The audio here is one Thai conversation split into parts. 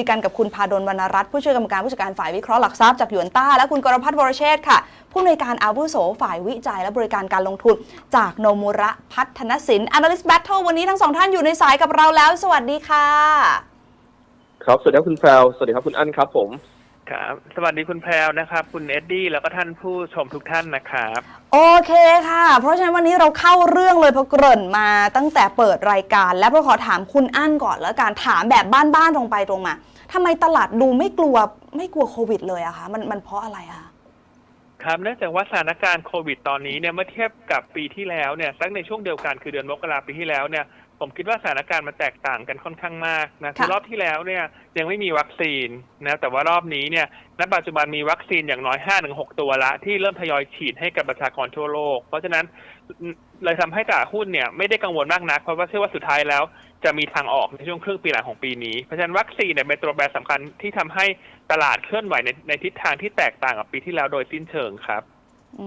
ยกันกับคุณพาดลวรรณรัตน์ผู้ช่วยกรรมการผู้จัดการฝ่ายวิเคราะห์หลักทรัพย์จากหยวนต้า และคุณกรพัฒน์วรเชษฐ์ค่ะ ผู้อำนวยการอาวุโสฝ่ายวิจัยและบริการการลงทุน จากโนมุระพัฒนสิน Analyst Battle วันนี้ทั้งสองท่านอยู่ในสายกับเราแล้ว สวัสดีค่ะ ครับ สวัสดีครับคุณแฟลวสวัสดีครับคุณอั้นครับผม ครับสวัสดีคุณแพรวนะครับ คุณเอ็ดดี้แล้วก็ท่านผู้ชมทุกท่านนะครับ โอเคค่ะ เพราะฉะนั้นวันนี้เราเข้าเรื่องเลยเพราะเกริ่นมาตั้งแต่เปิดรายการ และเพราะขอถามคุณอั้นก่อนแล้วการถามแบบบ้านๆตรงไปตรงมาทำไมตลาดดูไม่กลัวไม่กลัวโควิดเลยอะคะมันมันเพราะอะไรอะคะครับเนื่องจากว่าสถานการณ์โควิดตอนนี้เนี่ยเมื่อเทียบกับปีที่แล้วเนี่ยสักในช่วงเดียวกันคือเดือนมกราปีที่แล้วเนี่ย ผมคิดว่าสถานการณ์มันแตกต่างกันค่อนข้างมากนะคือรอบที่แล้วเนี่ยยังไม่มีวัคซีนนะแต่ว่ารอบนี้เนี่ยณปัจจุบันมีวัคซีนอย่างน้อย 5-6 ตัวละ ที่เริ่มทยอยฉีดให้กับประชากรทั่วโลก เพราะฉะนั้นเลยทำให้ตลาดหุ้นเนี่ยไม่ได้กังวลมากนัก เพราะว่าเชื่อว่าสุดท้ายแล้วจะมีทางออกในช่วงครึ่งปีหลังของปีนี้ เพราะฉะนั้นวัคซีนเนี่ยเป็นตัวแปรสำคัญที่ทำให้ตลาดเคลื่อนไหวในในทิศทางที่แตกต่างกับปีที่แล้วโดยสิ้นเชิงครับ อื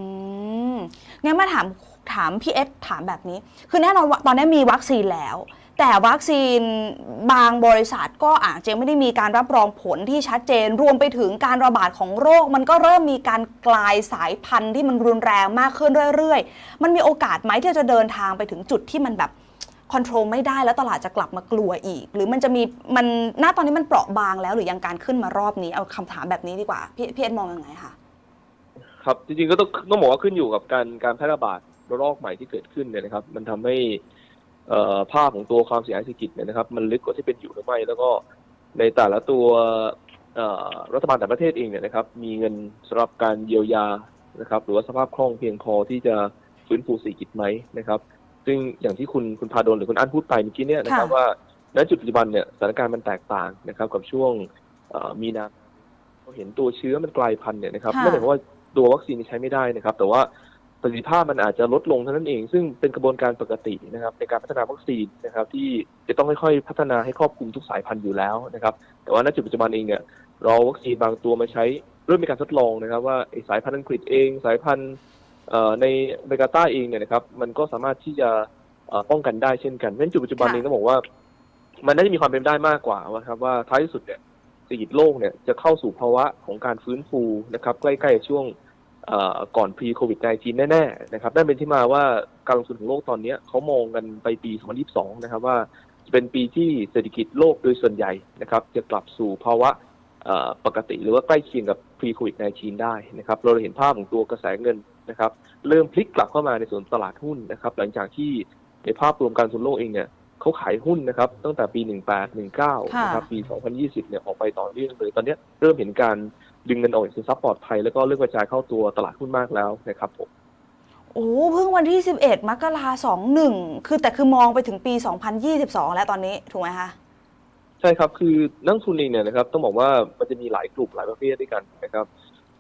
มงั้นมาถาม ถามพี่เอสถามแบบนี้ คือแน่นอนว่าตอนนี้มีวัคซีนแล้ว แต่วัคซีนบางบริษัทก็อาจจะไม่ได้มีการรับรองผลที่ชัดเจน รวมไปถึงการระบาดของโรค มันก็เริ่มมีการกลายสายพันธุ์ที่มันรุนแรงมากขึ้นเรื่อยๆ มันมีโอกาสไหมที่จะเดินทางไปถึงจุดที่มันแบบคอนโทรลไม่ได้แล้วตลาดจะกลับมากลัวอีก หรือมันจะมีมันหน้าตอนนี้มันเปราะบางแล้วหรือยังการขึ้นมารอบนี้เอาคำถามแบบนี้ดีกว่าพี่พี่เอสมองยังไงคะครับจริงๆก็ต้องต้องบอกว่าขึ้นอยู่กับการการแพร่ระบาด ระลอกใหม่ที่เกิดขึ้นเนี่ยนะครับ มันทำให้เอ่อภาพของตัวความเสียหายเศรษฐกิจเนี่ยนะครับ มันลึกกว่าที่เป็นอยู่หรือไม่ แล้วก็ในแต่ละตัวเอ่อรัฐบาลแต่ละประเทศเองเนี่ยนะครับ มีเงินสำหรับการเยียวยานะครับ หรือว่าสภาพคล่องเพียงพอที่จะฟื้นฟูเศรษฐกิจไหมนะครับ ซึ่งอย่างที่คุณคุณพาดลหรือคุณอั้นพูดไปเมื่อกี้เนี่ยนะครับค่ะว่าณจุดปัจจุบันเนี่ยสถานการณ์มันแตกต่างนะครับ กับช่วงเอ่อมีนาเราเห็นตัวเชื้อมันกลายพันธุ์เนี่ยนะครับค่ะไม่ได้หมายความว่าตัววัคซีนใช้ไม่ได้นะครับ แต่ว่า ประสิทธิภาพมันอาจจะลดลงเท่านั้นเอง ซึ่งเป็นกระบวนการปกตินะครับในการพัฒนาวัคซีนนะครับที่จะต้องค่อยๆพัฒนาให้ครอบคลุมทุกสายพันธุ์อยู่แล้วนะครับ แต่ว่าณจุดปัจจุบันเองเนี่ยเราวัคซีนบางตัวมาใช้เริ่มมีการทดลองนะครับ ว่าสายพันธุ์อังกฤษเอง สายพันธุ์ในเมกาต้เองเนี่ยนะครับมันก็สามารถที่จะป้องกันได้เช่นกันเพราะฉะนั้นจุดปัจจุบันเองต้องบอกว่า มันน่าจะมีความเป็นได้มากกว่าว่าครับว่าท้ายที่สุดเนี่ยเศรษฐกิจโลกเนี่ยจะเข้าสู่ภาวะของการฟื้นฟูนะครับ ใกล้ๆช่วง ก่อน pre covid 19แน่ๆนะครับนั่นเป็นที่มาว่าการลงทุนของโลกตอนนี้เขามองกันไปปี 2022 นะครับว่าจะเป็นปีที่เศรษฐกิจโลกโดยส่วนใหญ่นะครับจะกลับสู่ภาวะปกติหรือว่าใกล้เคียงกับ pre covid 19ได้นะครับเราเห็นภาพของตัวกระแสเงินนะครับเริ่มพลิกกลับเข้ามาในส่วนตลาดหุ้นนะครับหลังจากที่ในภาพรวมการลงทุนโลกเองเนี่ยเขาขายหุ้นนะครับตั้งแต่ปี 18 19 นะครับปี 2020 เนี่ยออกไปต่อเนื่องเลยตอนนี้เริ่มเห็นการ ดึงเงินออกจากสินทรัพย์ปลอดภัย แล้วก็เริ่มกระจายเข้าตัวตลาดหุ้นมากแล้วนะครับผมโอ้เพิ่งวันที่ 11 มกราสองหนึ่งคือแต่คือมองไปถึงปี 2022 แล้วตอนนี้ถูกไหมคะใช่ครับคือนักลงทุนเองเนี่ยนะครับต้องบอกว่ามันจะมีหลายกลุ่มหลายประเภทด้วยกันนะครับ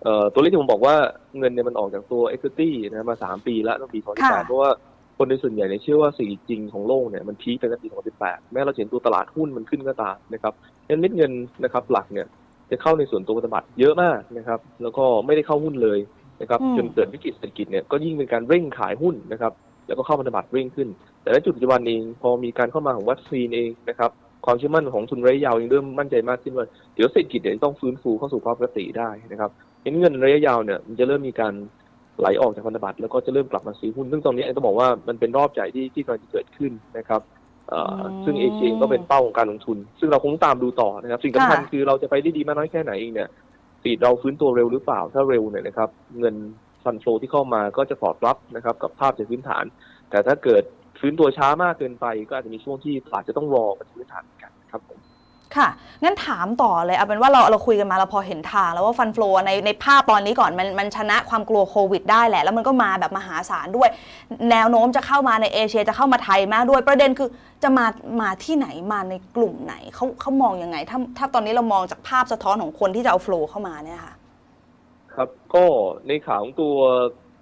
เอ่อตัวเลขที่ผมบอกว่าเงินเนี่ยมันออกจากตัว equity นะมา 3 ปีแล้วตั้งปีค่ะ2018เพราะว่าคนในส่วนใหญ่เนี่ยเชื่อว่าเสิ่งจริงของโลกเนี่ยมันพีคไปตั้งแต่ปี2018 แม้เราจะเห็นตัวตลาดหุ้นมันขึ้นก็ตามนะครับงั้นเม็ดเงินนะครับหลักเนี่ย จะเข้าในส่วนตัวพันธบัตรเยอะมากนะครับ แล้วก็ไม่ได้เข้าหุ้นเลยนะครับอืมจนเกิดวิกฤตเศรษฐกิจเนี่ยก็ยิ่งเป็นการเร่งขายหุ้นนะครับ แล้วก็เข้าพันธบัตรเร่งขึ้น แต่ในจุดปัจจุบันเองพอมีการเข้ามาของวัคซีนเองนะครับความเชื่อมั่นของทุนระยะยาวยังเริ่มมั่นใจมากขึ้นว่าเดี๋ยวเศรษฐกิจเนี่ยจะต้องฟื้นฟูเข้าสู่ภาวะปกติได้นะครับเห็นเงินระยะยาวเนี่ยมันจะเริ่มมีการไหลออกจากพันธบัตรแล้วก็จะเริ่มกลับมาซื้อหุ้น ซึ่งตรงนี้ต้องบอกว่ามันเป็นรอบใหญ่ที่ที่กำลังจะเกิดขึ้นนะครับเอ่ออม ซึ่งเอเชียเองก็เป็นเป้าของการลงทุน ซึ่งเราคงตามดูต่อนะครับ สิ่งสำคัญค่ะคือเราจะไปได้ดีมากน้อยแค่ไหนเองเนี่ยสีเราฟื้นตัวเร็วหรือเปล่าถ้าเร็วเนี่ยนะครับ เงินฟันโฟที่เข้ามาก็จะสอดรับนะครับ กับภาพจากพื้นฐาน แต่ถ้าเกิดฟื้นตัวช้ามากเกินไป ก็อาจจะมีช่วงที่ตลาดจะต้องรอกับพื้นฐานเหมือนกัน ครับผมค่ะ งั้นถามต่อเลย เอาเป็นว่าเราเราคุยกันมาเราพอเห็นทาง แล้วว่าฟันฟลอในในภาพตอนนี้ก่อนมันมันชนะความกลัวโควิดได้แหละ แล้วมันก็มาแบบมหาศาลด้วย แนวโน้มจะเข้ามาในเอเชียจะเข้ามาไทยมากด้วยประเด็นคือจะมามาที่ไหนมาในกลุ่มไหนเขาเขามองยังไง ถ้าถ้าตอนนี้เรามองจากภาพสะท้อนของคนที่จะเอาฟลอเข้ามาเนี่ยค่ะ ครับก็ในข่าวของตัว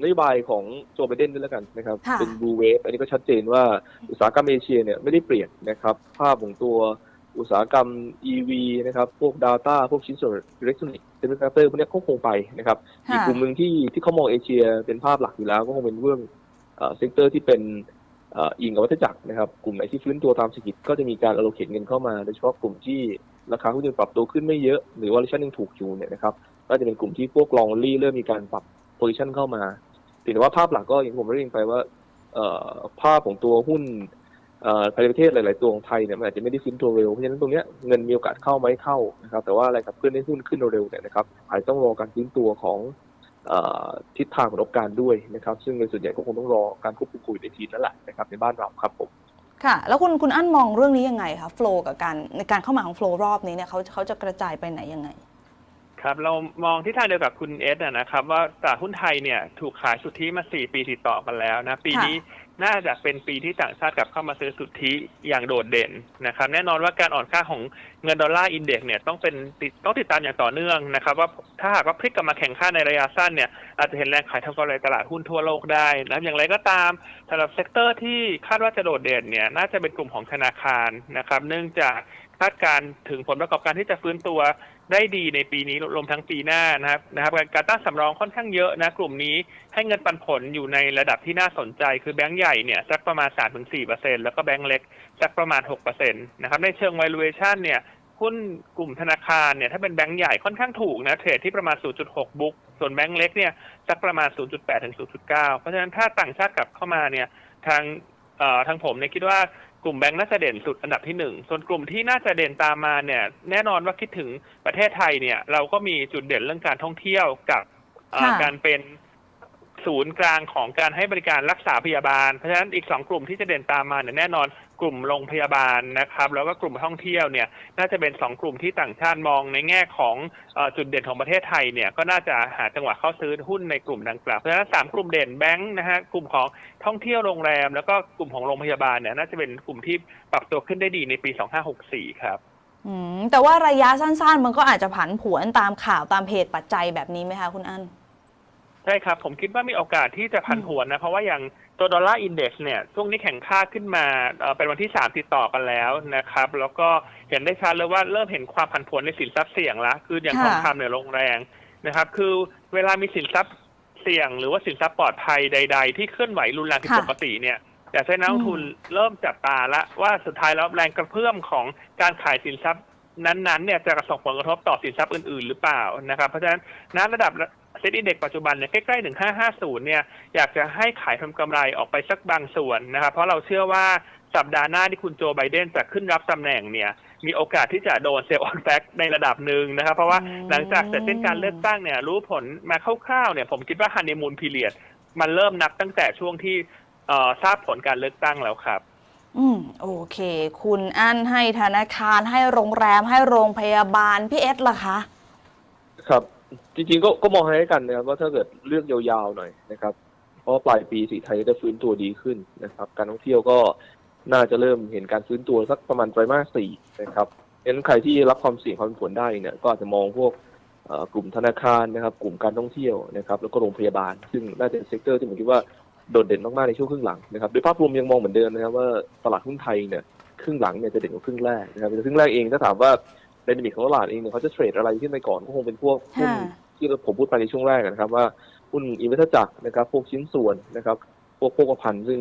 นโยบายของโจไบเดนด้วยแล้วกันนะครับค่ะเป็นบูเวฟอันนี้ก็ชัดเจนว่าอุตสาหกรรมเอเชียเนี่ยไม่ได้เปลี่ยนนะครับ ภาพของตัว อุตสาหกรรม EV นะครับ พวก Data พวกชิ้นส่วนอิเล็กทรอนิกส์เซมิคอนดักเตอร์พวกเนี้ยก็คงไปนะครับ อีกกลุ่มหนึ่งที่ที่เขามองเอเชียเป็นภาพหลักอยู่แล้วก็คงเป็นเรื่องเซกเตอร์ที่เป็นเอ่ออิงกับวัฏจักรนะครับ กลุ่มไหนที่ฟื้นตัวตามเศรษฐกิจก็จะมีการ allocate เงินเข้ามา โดยเฉพาะกลุ่มที่ราคาหุ้นยังปรับตัวขึ้นไม่เยอะ หรือว่า valuation ยังถูกอยู่เนี่ยนะครับ ก็จะเป็นกลุ่มที่พวกลองลี่เริ่มมีการปรับ position เข้ามาแต่ว่าภาพหลักก็อย่างที่ผมได้เรียนไปว่าเอ่อภาพของตัวหุ้นเอ่อภาย ในประเทศหลาย ๆ ตัวของไทยเนี่ยมันอาจจะไม่ได้ฟื้นตัวเร็วเพราะฉะนั้นตรงเนี้ยเงินมีโอกาสเข้าไหมเข้านะครับแต่ว่าอะไรกับเพื่อนให้หุ้นขึ้นเร็วๆเนี่ยนะครับอาจจะต้องรอการฟื้นตัวของเอ่อทิศทางของประกอบการด้วยนะครับ ซึ่งในส่วนใหญ่ก็คงต้องรอการควบคุมโควิดในทีนั่นแหละนะครับในบ้านเราครับผมค่ะ แล้วคุณคุณอั้นมองเรื่องนี้ยังไงคะโฟล์กับการในการเข้ามาของโฟล์รอบนี้เนี่ยเขาเขาจะกระจายไปไหนยังไงครับเรามองที่ทางเดียวกับคุณเอสอะนะครับ ว่าตลาดหุ้นไทยเนี่ยถูกขายสุทธิมา 4 ปีติดต่อกันแล้วนะ ปีนี้ น่าจะเป็นปีที่ต่างชาติกลับเข้ามาซื้อสุทธิอย่างโดดเด่นนะครับ แน่นอนว่าการอ่อนค่าของเงินดอลลาร์อินเด็กซ์เนี่ยต้องเป็นติดต้องติดตามอย่างต่อเนื่องนะครับ ว่าถ้าหากว่าพลิกกลับมาแข่งค่าในระยะสั้นเนี่ยอาจจะเห็นแรงขายทำกำไรตลาดหุ้นทั่วโลกได้นะอย่างไรก็ตามสำหรับเซกเตอร์ที่คาดว่าจะโดดเด่นเนี่ยน่าจะเป็นกลุ่มของธนาคารนะครับ เนื่องจากคาดการถึงผลประกอบการที่จะฟื้นตัว ได้ดีในปีนี้รวมทั้งปีหน้านะครับนะครับการตั้งสำรองค่อนข้างเยอะนะกลุ่มนี้ให้เงินปันผลอยู่ในระดับที่น่าสนใจ คือแบงก์ใหญ่เนี่ยสักประมาณ 3-4%แล้วก็แบงก์เล็กสักประมาณ 6%นะครับในเชิง valuation เนี่ยหุ้นกลุ่มธนาคารเนี่ยถ้าเป็นแบงก์ใหญ่ค่อนข้างถูกนะเทรดที่ประมาณ 0.6 บุ๊กส่วนแบงก์เล็กเนี่ยสักประมาณ 0.8 ถึง 0.9 เพราะฉะนั้นถ้าต่างชาติกลับเข้ามาเนี่ยทางเอ่อทางผมเนี่ยคิดว่า กลุ่มแบงก์น่าจะเด่นสุดอันดับที่หนึ่งส่วนกลุ่มที่น่าจะเด่นตามมาเนี่ย แน่นอนว่าคิดถึงประเทศไทยเนี่ย เราก็มีจุดเด่นเรื่องการท่องเที่ยวกับเอ่อค่ะการเป็นศูนย์กลางของการให้บริการรักษาพยาบาล เพราะฉะนั้นอีกสองกลุ่มที่จะเด่นตามมาเนี่ยแน่นอน กลุ่มโรงพยาบาลนะครับ แล้วก็กลุ่มท่องเที่ยวเนี่ยน่าจะเป็นสองกลุ่มที่ต่างชาติมองในแง่ของอจุดเด่นของประเทศไทยเนี่ยก็น่าจะหาจังหวะเข้าซื้อหุ้นในกลุ่มดังกล่าวเพราะฉะนั้นสามกลุ่มเด่นแบงค์นะฮะกลุ่มของท่องเที่ยวโรงแรม แล้วก็กลุ่มของโรงพยาบาลเนี่ยน่าจะเป็นกลุ่มที่ปรับตัวขึ้นได้ดีในปี 2564 ครับอืมแต่ว่าระยะสั้นๆ มันก็อาจจะผันผวนตามข่าวตามเหตุปัจจัยแบบนี้ไหมคะคุณอั้น ช่ครับ ผมคิดว่ามีโอกาสที่จะผันผวนนะ เพราะว่าอย่างตัวดอลลาร์อินเด็กซ์เนี่ย ช่วงนี้แข่งค่าขึ้นมาเอ่อเป็นวันที่3ติดต่อกันแล้วนะครับ แล้วก็เห็นได้ชัดเลยว่าเริ่มเห็นความผันผวนในสินทรัพย์เสี่ยงแล้วคืออย่างค่ะทองคำเนี่ยลงแรงนะครับ คือเวลามีสินทรัพย์เสี่ยง หรือว่าสินทรัพย์ปลอดภัยใด ๆ ที่เคลื่อนไหวรุนแรงผิดค่ะปกติเนี่ยอยากให้นักลงทุนเริ่มจับตาละว่าสุดท้ายแล้วแรงกระเพื่อมของการขายสินทรัพย์นั้นๆเนี่ยจะส่งผลกระทบต่อสินทรัพย์อื่นๆ หรือเปล่านะครับ เพราะฉะนั้นณระดับ เซ็ตอินเด็กปัจจุบันเนี่ยใกล้ๆ1550เนี่ยอยากจะให้ขายทำกำไรออกไปสักบางส่วนนะครับเพราะเราเชื่อว่าสัปดาห์หน้าที่คุณโจไบเดนจะขึ้นรับตำแหน่งเนี่ยมีโอกาสที่จะโดนเซลล์ออนแฟกในระดับหนึ่งนะครับ เพราะว่าอืมหลังจากเสร็จสิ้นการเลือกตั้งเนี่ยรู้ผลมาคร่าวๆเนี่ยผมคิดว่าฮันนีมูนพีเรียดมันเริ่มนับตั้งแต่ช่วงที่เอ่อทราบผลการเลือกตั้งแล้วครับ อืมโอเค คุณอั้นให้ธนาคารให้โรงแรมให้โรงพยาบาล พี่เอสล่ะคะ ครับ จริงๆก็ก็มองให้กันนะครับว่าถ้าเกิดเลือกยาวๆหน่อยนะครับ เพราะปลายปีสีไทยจะฟื้นตัวดีขึ้นนะครับ การท่องเที่ยวก็น่าจะเริ่มเห็นการฟื้นตัวสักประมาณไตรมาสสี่นะครับฉะนั้นใครที่รับความเสี่ยงความผันผวนได้เนี่ยก็อาจจะมองพวกกลุ่มธนาคารนะครับ กลุ่มการท่องเที่ยวนะครับ แล้วก็โรงพยาบาล ซึ่งน่าจะเป็นเซกเตอร์ที่ผมคิดว่าโดดเด่นมากๆในช่วงครึ่งหลังนะครับโดยภาพรวมยังมองเหมือนเดิมนะครับว่าตลาดหุ้นไทยเนี่ยครึ่งหลังเนี่ยจะเด่นกว่าครึ่งแรกนะครับครึ่งแรกเองถ้าถามว่า ในดิมิกของตลาดเองเนี่ยเขาจะเทรดอะไรขึ้นไปก่อนก็คงเป็นพวกหุ้นค่ะที่ผมพูดไปในช่วงแรกนะครับว่าหุ้นอินเวสจักรนะครับ พวกชิ้นส่วนนะครับ พวกโภคภัณฑ์ซึ่ง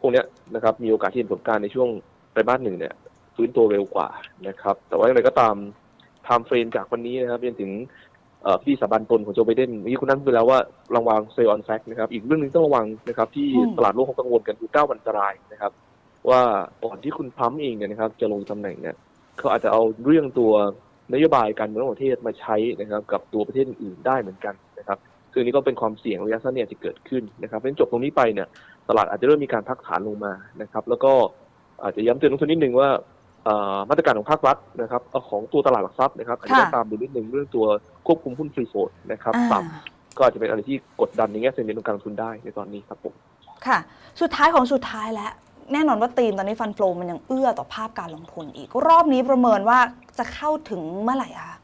พวกเนี้ยนะครับมีโอกาสที่เห็นผลการณ์ในช่วงไตรมาสหนึ่งเนี่ยฟื้นตัวเร็วกว่านะครับ แต่ว่าอย่างไรก็ตามไทม์เฟรมจากวันนี้นะครับจนถึงเอ่อพิธีสาบันตนของโจไบเดนเมื่อกี้คุณนั่นพูดแล้วว่าระวังเซลล์ออนแฟกนะครับ อีกเรื่องหนึงต้องระวังนะครับที่อืมตลาดโลกเขากังวลกันคือเก้าวันอันตรายนะครับ ว่าก่อนที่คุณทรัมป์เองเนี่ยนะครับ จะลงตำแหน่งเนี่ย เขาอาจจะเอาเรื่องตัวนโยบายการเมืองของประเทศมาใช้นะครับ กับตัวประเทศอื่นๆได้เหมือนกันนะครับซึ่งอันนี้ก็เป็นความเสี่ยงระยะสั้นเนี่ยจะเกิดขึ้นนะครับเพราะฉะนั้นจบตรงนี้ไปเนี่ยตลาดอาจจะเริ่มมีการพักฐานลงมานะครับ แล้วก็อาจจะย้ำเตือนนักลงทุนนิดนึงว่าเอ่อมาตรการของภาครัฐนะครับเอาของตัวตลาดหลักทรัพย์นะครับอาจจะต้องค่ะตามดูนิดนึงเรื่องตัวควบคุมหุ้นฟรีโฟลดนะครับอ่าต่ำก็อาจจะเป็นอะไรที่กดดันในแง่เซนเมนต์ของการลงทุนได้ในตอนนี้ครับผมค่ะ สุดท้ายของสุดท้ายแล้ว แน่นอนว่าธีมตอนนี้ฟันโฟลมันยังเอื้อต่อภาพการลงทุนอีก รอบนี้ประเมินว่าจะเข้าถึงเมื่อไหร่คะ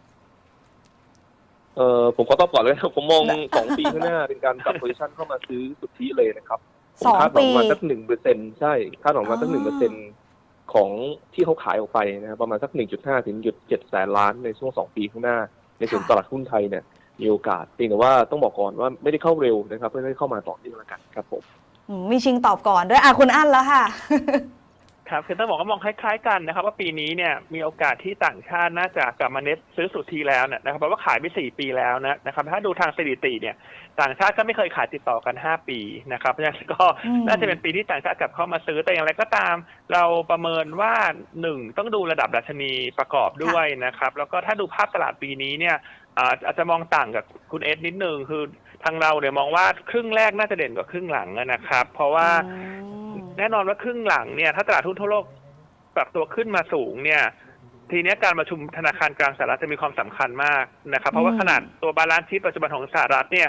เอ่อผมขอตอบก่อนเลยนะผมมองสองปีข้างหน้าเป็นการปรับโพซิชันเข้ามาซื้อสุทธิเลยนะครับผมสองคาดหวัปีงมาสักหนึ่งเปอร์เซ็นใช่คาดหวังมาสักอ๋หนึ่งเปอร์เซ็นอของที่เขาขายออกไปนะครับประมาณสักหนึ่งจุดห้าถึงจุดเจ็ดแสนล้านในช่วงสองปีข้างหน้า ในส่วนตลาดหุ้นไทยเนี่ยมีโอกาสเพียงแต่ว่าต้องบอกก่อนว่าไม่ได้เข้าเร็วนะครับเพื่อให้เข้ามาต่อที่แล้วกันครับผมอื มีชิงตอบก่อนด้วยอะคุณอั้นแล้วค่ะ ครับคือต้องบอกว่ามองคล้ายๆกันนะครับว่าปีนี้เนี่ยมีโอกาสที่ต่างชาติน่าจะกลับมาเน็ตซื้อสุทธิแล้วเนี่ยนะครับเพราะว่าขายไปสี่ปีแล้วนะนะครับถ้าดูทางสถิติเนี่ยต่างชาติก็ไม่เคยขายติดต่อกันห้าปีนะครับเพราะฉะนั้นก็น่าจะเป็นปีที่ต่างชาติกลับเข้ามาซื้อแต่อย่างไรก็ตาม เราประเมินว่าหนึ่งต้องดูระดับดัชนีประกอบด้วยนะครับแล้วก็ถ้าดูภาพตลาดปีนี้เนี่ยอาอาจจะมองต่างกับคุณเอสนิดนึงคือ ทางเราเนี่ยมองว่าครึ่งแรกน่าจะเด่นกว่าครึ่งหลังนะครับ เพราะว่าอืมแน่นอนว่าครึ่งหลังเนี่ยถ้าตลาดหุ้นทั่วโลกปรับตัวขึ้นมาสูงเนี่ยทีเนี้ยการประชุมธนาคารกลางสหรัฐจะมีความสำคัญมากนะครับ เพราะว่าอืมขนาดตัวบาลานซ์ชีตปัจจุบันของสหรัฐเนี่ย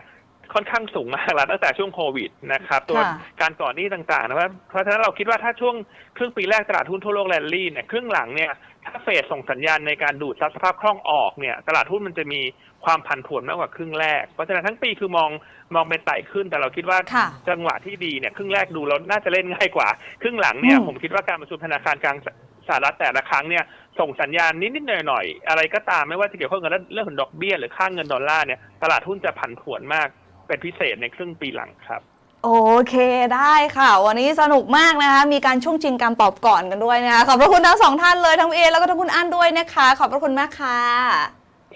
ค่อนข้างสูงมากแล้วตั้งแต่ช่วงโควิดนะครับ ตัวค่ะการก่อนหนี้ต่างๆนะว่าเพราะฉะนั้นเราคิดว่าถ้าช่วงครึ่งปีแรกตลาดหุ้นทั่วโลกแรลลี่เนี่ยครึ่งหลังเนี่ย ถ้าเฟดส่งสัญญาณในการดูดซับสภาพคล่องออกเนี่ย ตลาดหุ้นมันจะมีความผันผวนมากกว่าครึ่งแรก เพราะฉะนั้นทั้งปีคือมองมองเป็นไต่ขึ้น แต่เราคิดว่าค่ะจังหวะที่ดีเนี่ยครึ่งแรกดูแล้วน่าจะเล่นง่ายกว่า ครึ่งหลังเนี่ยอืมผมคิดว่าการประชุมธนาคารกลางสสหรัฐแต่ละครั้งเนี่ยส่งสัญญาณนิดๆหน่อยๆอะไรก็ตามไม่ว่าจะเกี่ยวข้องกับเรื่องของดอกเบี้ยหรือค่างเงินดอลลาร์เนี่ยตลาดหุ้นจะผันผวนมากเป็นพิเศษในครึ่งปีหลังครับ โอเคได้ค่ะ วันนี้สนุกมากนะคะ มีการช่วงชิงการตอบก่อนกันด้วยนะคะ ขอบพระคุณทั้งสองท่านเลยทั้งเอแล้วก็ทั้งคุณอั้นด้วยนะคะ ขอบพระคุณมากค่ะ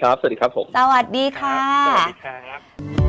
ครับ สวัสดีครับผม สวัสดีค่ะ สวัสดีครับ